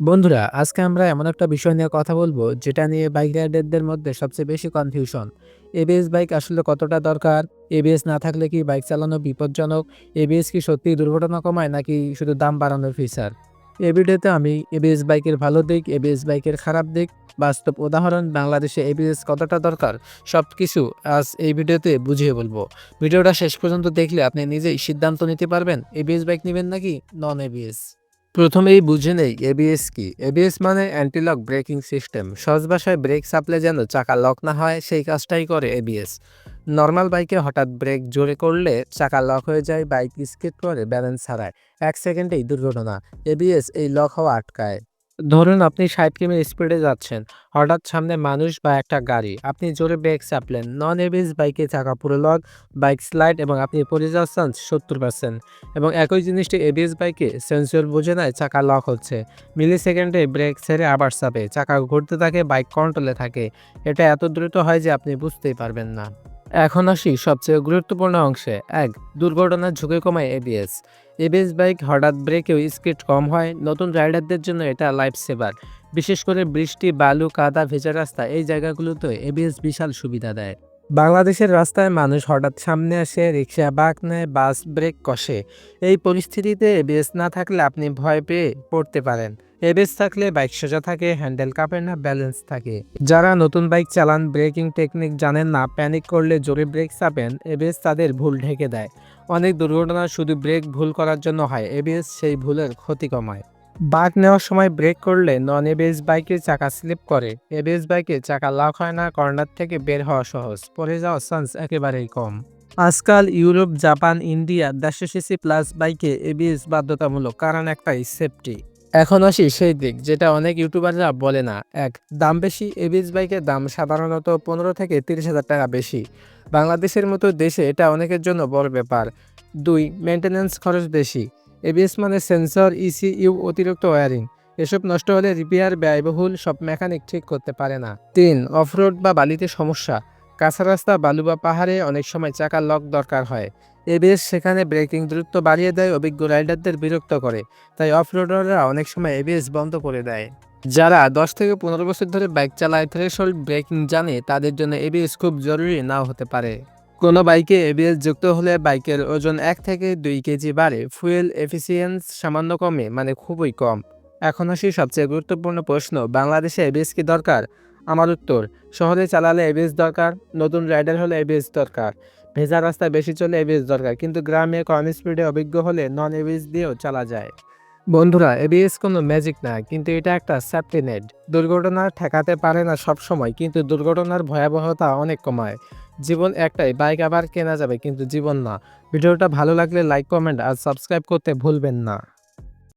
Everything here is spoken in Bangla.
বন্ধুরা, আজকে আমরা এমন একটা বিষয় নিয়ে কথা বলব, যেটা নিয়ে বাইক রাইডারদের মধ্যে সবচেয়ে বেশি কনফিউশন এবিএস বাইক আসলে কতটা দরকার? এবিএস না থাকলে কি বাইক চালানো বিপজ্জনক? এবিএস কি সত্যি দুর্ঘটনা কমায়, নাকি শুধু দাম বাড়ানোর ফিচার এ ভিডিওতে আমি এবিএস বাইকের ভালো দিক এবিএস বাইকের খারাপ দিক, বাস্তব উদাহরণ, বাংলাদেশে এবিএস কতটা দরকার সব কিছু আজ এই ভিডিওতে বুঝিয়ে বলব। ভিডিওটা শেষ পর্যন্ত দেখলে আপনি নিজেই সিদ্ধান্ত নিতে পারবেন এবিএস বাইক নেবেন নাকি নন এবিএস প্রথমেই বুঝে নেই এবিএস কি। এবিএস মানে অ্যান্টিলক ব্রেকিং সিস্টেম সহজ ভাষায় ব্রেক চাপলে যেন চাকা লক না হয়, সেই কাজটাই করে এবিএস নর্মাল বাইকে হঠাৎ ব্রেক জোরে করলে চাকা লক হয়ে যায় বাইক স্কিড করে ব্যালেন্স হারায়। এক সেকেন্ডেই দুর্ঘটনা। এবিএস এই লক হওয়া আটকায়। ধরুন আপনি ষাট কিমি স্পিডে যাচ্ছেন। হঠাৎ সামনে মানুষ বা একটা গাড়ি। আপনি জোরে ব্রেক চাপলেন। নন এবিএস বাইকে চাকা পুরো লক বাইক স্লাইড এবং আপনি পড়ে চান্স সত্তর পার্সেন্ট এবং একই জিনিসটি এবিএস বাইকে সেন্সর বুঝে নেয় চাকা লক হচ্ছে। মিলি সেকেন্ডে ব্রেক ছেড়ে আবার চাপে। চাকা ঘুরতে থাকে বাইক কন্ট্রোলে থাকে। এটা এত দ্রুত হয় যে আপনি বুঝতেই পারবেন না। এখন আসি সবচেয়ে গুরুত্বপূর্ণ অংশে। এক, দুর্ঘটনার ঝুঁকি কমায় এবিএস এবিএস বাইক হঠাৎ ব্রেকেও স্পিড কম হয়, নতুন রাইডারদের জন্য এটা লাইফ সেভার বিশেষ করে বৃষ্টি, বালু, কাদা, ভেজা রাস্তা, এই জায়গাগুলোতে এবিএস বিশাল সুবিধা দেয়। বাংলাদেশের রাস্তায় মানুষ হঠাৎ সামনে আসে, রিক্সা বাঁক নেয়, বাস ব্রেক কষে। এই পরিস্থিতিতে এবিএস না থাকলে আপনি ভয় পেয়ে পড়তে পারেন। এবিএস থাকলে বাইক সোজা থাকে, হ্যান্ডেল কাঁপে না, ব্যালেন্স থাকে। যারা নতুন বাইক চালান, ব্রেকিং টেকনিক জানেন না, প্যানিক করলে জোরে ব্রেক চাপেন, এবিএস তাদের ভুল ঢেকে দেয়। অনেক দুর্ঘটনা শুধু ব্রেক ভুল করার জন্য হয়, এবিএস সেই ভুলের ক্ষতি কমায়। বাঁক নেওয়ার সময় ব্রেক করলে নন এবিএস বাইকের চাকা স্লিপ করে। এবিএস বাইকে চাকা লক হয় না, কর্নার থেকে বের হওয়া সহজ। পড়ে যাওয়ার চান্স একেবারেই কম। আজকাল ইউরোপ, জাপান, ইন্ডিয়া দেড়শো সিসি প্লাস বাইকে এবিএস বাধ্যতামূলক, কারণ একটাই, সেফটি। এখন আসি সেই দিক, যেটা অনেক ইউটিউবাররা বলে না। এক, দাম বেশি, এবিএস বাইকের দাম সাধারণত পনেরো থেকে তিরিশ হাজার টাকা বেশি। বাংলাদেশের মতো দেশে এটা অনেকের জন্য বড় ব্যাপার। দুই মেনটেন্যান্স খরচ বেশি। এবিএস মানে সেন্সর ইসিইউ অতিরিক্ত ওয়ারিং এসব নষ্ট হলে রিপেয়ার ব্যয়বহুল, সব মেকানিক ঠিক করতে পারে না। তিন, অফরোড বা বালিতে সমস্যা। কাঁচা রাস্তা, বালু বা পাহাড়ে অনেক সময় চাকার লক দরকার হয়। এবিএস সেখানে ব্রেকিং দ্রুত বাড়িয়ে দেয়, অভিজ্ঞ রাইডারদের বিরক্ত করে। তাই অফরোডাররা অনেক সময় এবিএস বন্ধ করে দেয়। যারা দশ থেকে পনেরো বছর ধরে বাইক চালায় থ্রেশহোল্ড ব্রেকিং জানে, তাদের জন্য এবিএস খুব জরুরি নাও হতে পারে। কোনো বাইকে এবিএস যুক্ত হলে বাইকের ওজন এক থেকে দুই কেজি বাড়ে। ফুয়েল এফিসিয়েন্স সামান্য কমে মানে খুবই কম। এখন আসি সবচেয়ে গুরুত্বপূর্ণ প্রশ্ন, বাংলাদেশে এবিএস কি দরকার? আমার উত্তর, শহরে চালালে এবিএস দরকার, নতুন রাইডার হলে এবিএস দরকার। ভেজা রাস্তায় বেশি চলে এবিএস দরকার, কিন্তু গ্রামে কম স্পিডে অভিজ্ঞ হলে নন এবিএস দিয়েও চালা যায়। বন্ধুরা, এবিএস কোনো ম্যাজিক না, কিন্তু এটা একটা সেফটি নেট দুর্ঘটনা ঠেকাতে পারে না সব সময় কিন্তু দুর্ঘটনার ভয়াবহতা অনেক কমায়। জীবন একটাই বাইক আবার কেনা যাবে, কিন্তু জীবন না। ভিডিওটা ভালো লাগলে লাইক কমেন্ট আর সাবস্ক্রাইব করতে ভুলবেন না।